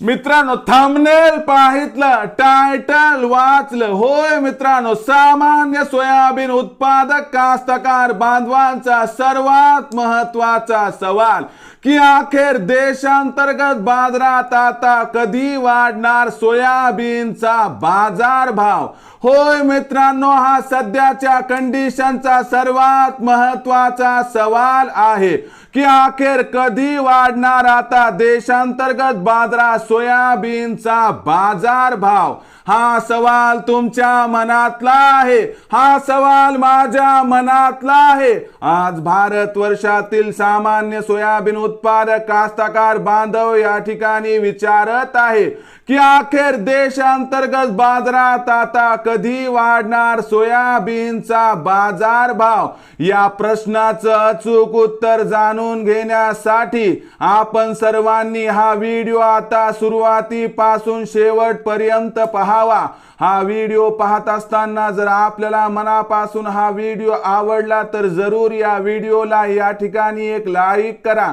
मित्रांनो थांबनेल पाहितलं टायटल वाचलं. होय मित्रांनो सामान्य सोयाबीन उत्पादक कास्तकार बांधवांचा सर्वात महत्त्वाचा सवाल की अखेर देशांतर्गत बाजारात आता कधी वाढणार सोयाबीनचा बाजार भाव होय मित्रांनो हा सध्याच्या कंडिशनचा सर्वात महत्त्वाचा सवाल आहे की अखेर कधी वाढणार आता देशांतर्गत बाजारात सोयाबीनचा बाजार भाव. हा सवाल तुमच्या मनातला आहे. हा सवाल माझ्या मनातला आहे. आज भारत वर्षातील सामान्य सोयाबीन उत्पादक कास्तकार बांधव या ठिकाणी विचारत आहे की अखेर देशांतर्गत बाजारात आता कधी वाढणार सोयाबीनचा बाजार भाव? या प्रश्नाचं अचूक उत्तर जाणून घेण्यासाठी आपण सर्वांनी हा व्हिडिओ आता सुरुवातीपासून शेवटपर्यंत पहावा. हा व्हिडिओ पाहत असताना जर आपल्याला मनापासून हा व्हिडिओ आवडला तर जरूर या व्हिडिओला या ठिकाणी एक लाईक करा.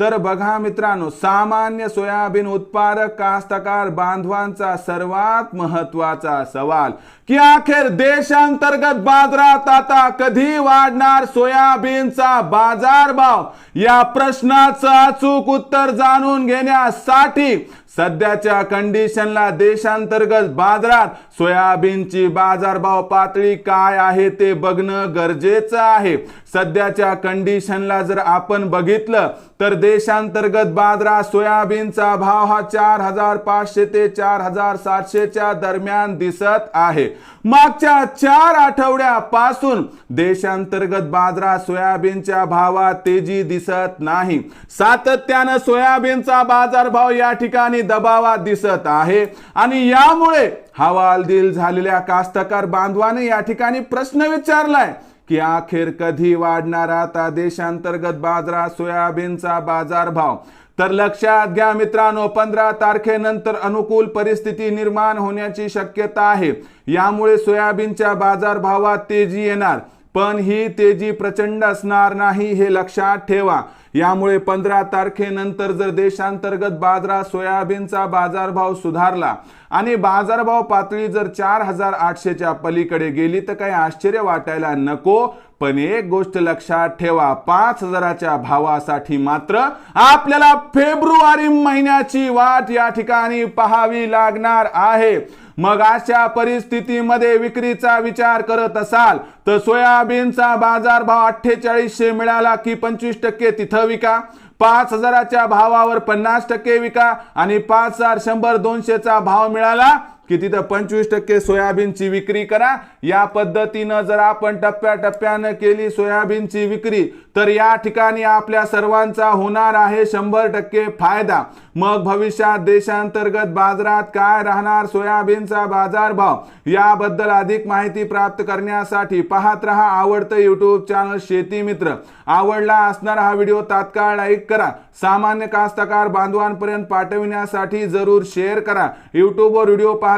तर बघा मित्रांनो सामान्य सोयाबीन उत्पादक कास्तकार बांधवांचा सर्वात महत्त्वाचा सवाल की अखेर देशांतर्गत बाजारात आता कधी वाढणार सोयाबीनचा बाजार भाव या प्रश्नाचं अचूक उत्तर जाणून घेण्यासाठी सध्याच्या कंडिशनला देशांतर्गत बाजारात सोयाबीनची बाजारभाव पातळी काय आहे ते बघणं गरजेचं आहे. सध्याच्या कंडिशनला जर आपण बघितलं तर देशांतर्गत बाजारात सोयाबीनचा भाव हा चार हजार पाचशे ते चार हजार सातशेच्या दरम्यान दिसत आहे. मागच्या चार आठवड्यापासून देशांतर्गत बाजारात सोयाबीनच्या भावात तेजी दिसत नाही. सातत्यानं सोयाबीनचा बाजारभाव या ठिकाणी दबावात दिसत आहे. आणि यामुळे हवालदिल झालेल्या कास्तकार बांधवाने या ठिकाणी प्रश्न विचारलाय की अखेर कधी वाढणार आता देशांतर्गत बाजारात सोयाबीनचा बाजारभाव? तर लक्षात घ्या मित्रांनो पंधरा तारखेनंतर अनुकूल परिस्थिती निर्माण होण्याची शक्यता आहे. यामुळे सोयाबीनच्या बाजारभावात तेजी येणार. पण ही तेजी प्रचंड असणार नाही हे लक्षात ठेवा. यामुळे पंधरा तारखेनंतर जर देशांतर्गत बाजारात सोयाबीनचा बाजारभाव सुधारला आणि बाजारभाव पातळी जर चार हजार आठशेच्या पलीकडे गेली तर काही आश्चर्य वाटायला नको. पण एक गोष्ट लक्षात ठेवा पाच हजाराच्या भावासाठी मात्र आपल्याला फेब्रुवारी महिन्याची वाट या ठिकाणी पाहावी लागणार आहे. मग अशा परिस्थितीमध्ये विक्रीचा विचार करत असाल तर सोयाबीनचा बाजारभाव अठ्ठेचाळीसशे मिळाला की पंचवीस टक्के तिथं विका. पाच हजाराच्या भावावर पन्नास टक्के विका आणि पाच हजार शंभर दोनशेचा भाव मिळाला की तिथं पंचवीस टक्के सोयाबीनची विक्री करा. या पद्धतीनं जर आपण टप्प्याटप्प्यानं केली सोयाबीनची विक्री तर या ठिकाणी आपल्या सर्वांचा होणार आहे शंभर टक्के फायदा. मग भविष्यात देशांतर्गत बाजारात काय राहणार सोयाबीनचा बाजारभाव? याबद्दल अधिक माहिती प्राप्त करण्यासाठी पाहत रहा आवडतं युट्यूब चॅनल शेती मित्र. आवडला असणारा हा व्हिडिओ तात्काळ लाईक करा. सामान्य कास्तकार बांधवांपर्यंत पाठविण्यासाठी जरूर शेअर करा. युट्यूबवर व्हिडिओ पाहत